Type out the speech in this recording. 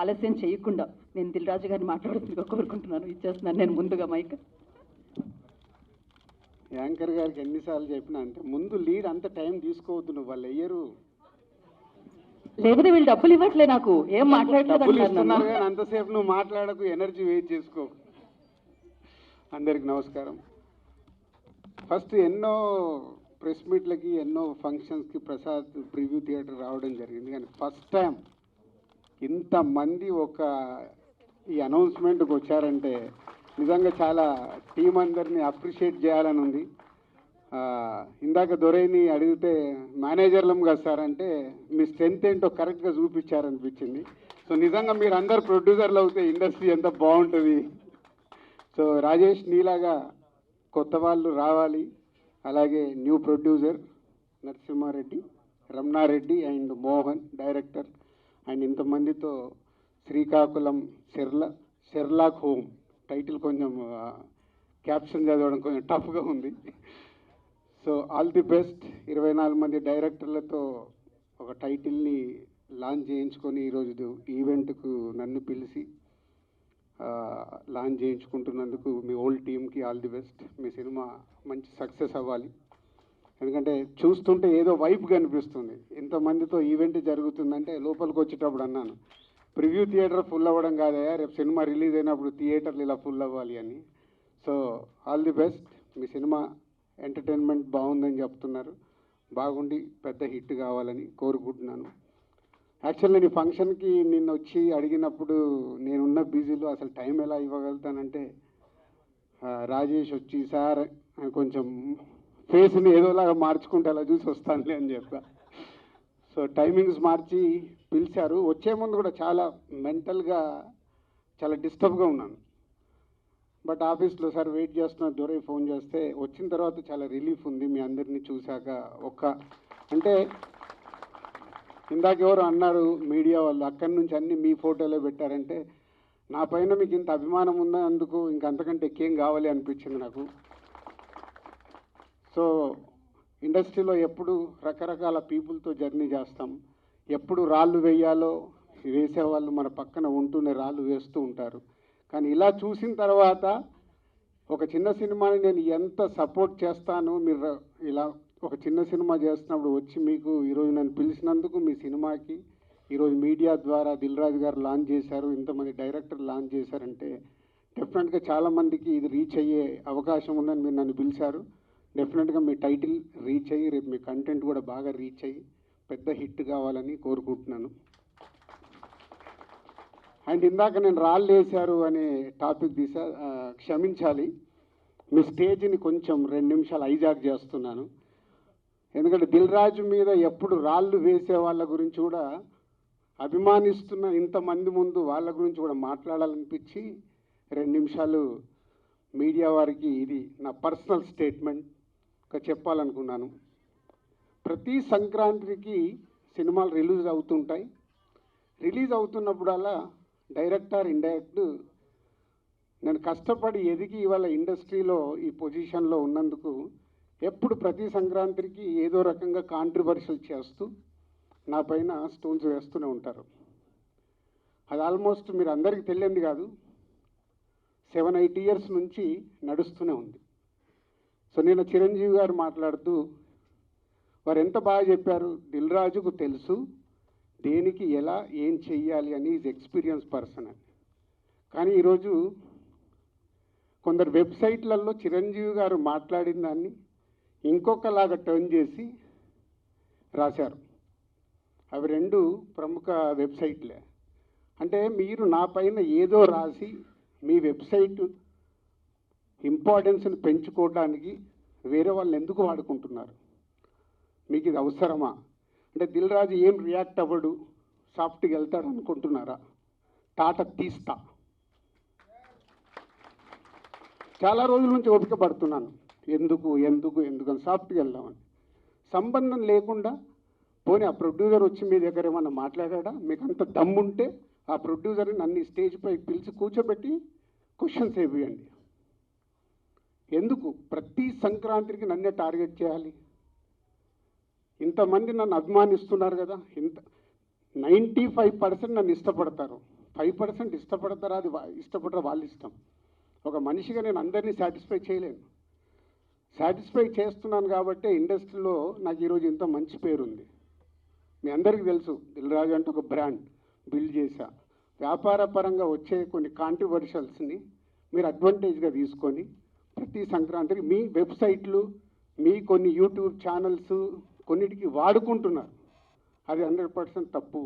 ఆలస్యం చేయకుండా నేను దిల్రాజు గారిని మాట్లాడుతుందిగా కోరుకుంటున్నాను. ఇచ్చేస్తున్నాను నేను ముందుగా మైక్. యాంకర్ గారికి ఎన్నిసార్లు చెప్పినా అంటే ముందు లీడ్ అంత టైం తీసుకోవద్దు నువ్వు వాళ్ళు అయ్యరు లేకపోతే వీళ్ళు డబ్బులు ఇవ్వట్లే నాకు. ఏం. కానీ అంతసేపు నువ్వు మాట్లాడకు ఎనర్జీ వేస్ట్ చేసుకో. అందరికి నమస్కారం. ఫస్ట్ ఎన్నో ప్రెస్ మీట్లకి ఎన్నో ఫంక్షన్స్కి ప్రసాద్ ప్రివ్యూ థియేటర్ రావడం జరిగింది. కానీ ఫస్ట్ టైం ఇంతమంది ఒక ఈ అనౌన్స్మెంట్కి వచ్చారంటే నిజంగా చాలా టీం అందరినీ అప్రిషియేట్ చేయాలని ఉంది. ఇందాక దొరైని అడిగితే మేనేజర్లం కదా సార్ అంటే మీ స్ట్రెంత్ ఏంటో కరెక్ట్గా చూపించారనిపించింది. సో నిజంగా మీరు అందరు ప్రొడ్యూసర్లు అవుతే ఇండస్ట్రీ ఎంత బాగుంటుంది. సో రాజేష్ నీలాగా కొత్త వాళ్ళు రావాలి. అలాగే new producer Narasimhareddy Ramanareddy and Mohan director. And ఇంతమందితో Srikakulam సెర్లా సెర్లాక్ హోమ్. టైటిల్ కొంచెం క్యాప్షన్ చదవడం కొంచెం టఫ్గా ఉంది. So all the best. ఇరవై నాలుగు మంది డైరెక్టర్లతో ఒక టైటిల్ని లాంచ్ చేయించుకొని ఈరోజు ఈవెంట్కు నన్ను పిలిచి లాంచ్ చేయించుకుంటున్నందుకు మీ ఓల్డ్ టీమ్కి ఆల్ ది బెస్ట్. మీ సినిమా మంచి సక్సెస్ అవ్వాలి. ఎందుకంటే చూస్తుంటే ఏదో వైపు కనిపిస్తుంది. ఇంతమందితో ఈవెంట్ జరుగుతుందంటే లోపలికి వచ్చేటప్పుడు అన్నాను. ప్రివ్యూ థియేటర్ ఫుల్ అవ్వడం కాదయా రేపు సినిమా రిలీజ్ అయినప్పుడు థియేటర్లు ఇలా ఫుల్ అవ్వాలి అని. సో ఆల్ ది బెస్ట్ మీ సినిమా ఎంటర్టైన్మెంట్ బాగుందని చెప్తున్నారు. బాగుండి పెద్ద హిట్ కావాలని కోరుకుంటున్నాను. యాక్చువల్ నేను ఈ ఫంక్షన్కి నిన్న వచ్చి అడిగినప్పుడు నేనున్న బిజీలో అసలు టైం ఎలా ఇవ్వగలుగుతానంటే రాజేష్ వచ్చి సార్ కొంచెం ఫేస్ని ఏదోలాగా మార్చుకుంటే అలా చూసి వస్తానులే అని చెప్పా. సో టైమింగ్స్ మార్చి పిలిచారు. వచ్చే ముందు కూడా చాలా మెంటల్గా చాలా డిస్టర్బ్గా ఉన్నాను. బట్ ఆఫీస్లో సార్ వెయిట్ చేస్తున్న దొరై ఫోన్ చేస్తే వచ్చిన తర్వాత చాలా రిలీఫ్ ఉంది మీ అందరినీ చూశాక ఒక్క అంటే ఇందాక ఎవరు అన్నారు మీడియా వాళ్ళు అక్కడి నుంచి అన్ని మీ ఫోటోలే పెట్టారంటే నా పైన మీకు ఇంత అభిమానం ఉందా ఇంక అంతకంటే ఎక్కేం కావాలి అనిపించింది నాకు. సో ఇండస్ట్రీలో ఎప్పుడు రకరకాల పీపుల్తో జర్నీ చేస్తాం. ఎప్పుడు రాళ్ళు వేయాలో వేసేవాళ్ళు మన పక్కన ఉంటూనే రాళ్ళు వేస్తూ ఉంటారు. కానీ ఇలా చూసిన తర్వాత ఒక చిన్న సినిమాని నేను ఎంత సపోర్ట్ చేస్తాను మీరు ఇలా ఒక చిన్న సినిమా చేస్తున్నప్పుడు వచ్చి మీకు ఈరోజు నన్ను పిలిచినందుకు మీ సినిమాకి ఈరోజు మీడియా ద్వారా దిల్ రాజు గారు లాంచ్ చేశారు ఇంతమంది డైరెక్టర్ లాంచ్ చేశారంటే డెఫినెట్గా చాలామందికి ఇది రీచ్ అయ్యే అవకాశం ఉందని మీరు నన్ను పిలిచారు. డెఫినెట్గా మీ టైటిల్ రీచ్ అయ్యి రేపు మీ కంటెంట్ కూడా బాగా రీచ్ అయ్యి పెద్ద హిట్ కావాలని కోరుకుంటున్నాను. అండ్ ఇందాక నేను రాళ్ళు వేశారు అనే టాపిక్ తీసా క్షమించాలి. మీ స్టేజ్ని కొంచెం రెండు నిమిషాలు హైజాక్ చేస్తున్నాను. ఎందుకంటే దిల్ రాజు మీద ఎప్పుడు రాళ్ళు వేసే వాళ్ళ గురించి కూడా అభిమానిస్తున్న ఇంతమంది ముందు వాళ్ళ గురించి కూడా మాట్లాడాలనిపించి రెండు నిమిషాలు మీడియా వారికి ఇది నా పర్సనల్ స్టేట్మెంట్ చెప్పాలనుకున్నాను. ప్రతి సంక్రాంతికి సినిమాలు రిలీజ్ అవుతుంటాయి. రిలీజ్ అవుతున్నప్పుడల్లా డైరెక్టర్ ఇండైరెక్ట్ నేను కష్టపడి ఎదిగి ఇవాళ ఇండస్ట్రీలో ఈ పొజిషన్లో ఉన్నందుకు ఎప్పుడు ప్రతి సంక్రాంతికి ఏదో రకంగా కాంట్రవర్షియల్ చేస్తూ నా పైన స్టోన్స్ వేస్తూనే ఉంటారు. అది ఆల్మోస్ట్ మీరు అందరికీ తెలియంది కాదు. సెవెన్ ఎయిట్ ఇయర్స్ నుంచి నడుస్తూనే ఉంది. సో నేను చిరంజీవి గారు మాట్లాడుతూ వారు ఎంత బాగా చెప్పారు? దిల్ రాజుకు తెలుసు. దేనికి ఎలా ఏం చెయ్యాలి అని ఈజ్ ఎక్స్పీరియన్స్ పర్సన్ అని. కానీ ఈరోజు కొందరు వెబ్సైట్లలో చిరంజీవి గారు మాట్లాడిన దాన్ని ఇంకొకలాగా టర్న్ చేసి రాశారు. అవి రెండు ప్రముఖ వెబ్సైట్లే. అంటే మీరు నా పైన ఏదో రాసి మీ వెబ్సైట్ ఇంపార్టెన్స్ని పెంచుకోవడానికి వేరే వాళ్ళని ఎందుకు వాడుకుంటున్నారు? మీకు ఇది అవసరమా? అంటే దిల్ రాజు ఏం రియాక్ట్ అవ్వడు? సాఫ్ట్గా వెళ్తాడు అనుకుంటున్నారా? తాట తీస్తా. చాలా రోజుల నుంచి ఓపిక పడుతున్నాను. ఎందుకు ఎందుకు ఎందుకు అని సాఫ్ట్గా వెళ్దామని. సంబంధం లేకుండా పోనీ ఆ ప్రొడ్యూసర్ వచ్చి మీ దగ్గర ఏమన్నా మాట్లాడా మీకు అంత దమ్ముంటే ఆ ప్రొడ్యూసర్ని నన్ను స్టేజ్ పై పిలిచి కూర్చోబెట్టి క్వశ్చన్స్ వేయండి ఎందుకు ప్రతి సంక్రాంతికి నన్నే టార్గెట్ చేయాలి? ఇంతమంది నన్ను అభిమానిస్తున్నారు కదా ఇంత నైంటీ ఫైవ్ పర్సెంట్ నన్ను ఇష్టపడతారు. ఫైవ్ పర్సెంట్ ఇష్టపడతారా? అది వా- ఇష్టపడరా? వాళ్ళ ఇష్టం. ఒక మనిషిగా నేను అందరినీ సాటిస్ఫై చేయలేను. సాటిస్ఫై చేస్తున్నాను కాబట్టి ఇండస్ట్రీలో నాకు ఈరోజు ఇంత మంచి పేరు ఉంది మీ అందరికీ తెలుసు దిల్రాజు అంటే ఒక బ్రాండ్ బిల్డ్ చేశా. వ్యాపార పరంగా వచ్చే కొన్ని కాంట్రవర్షియల్స్ని మీరు అడ్వాంటేజ్గా తీసుకొని ప్రతి సంక్రాంతికి మీ వెబ్సైట్లు మీ కొన్ని యూట్యూబ్ ఛానల్స్ కొన్నిటికి వాడుకుంటున్నారు. అది హండ్రెడ్ పర్సెంట్ తప్పు.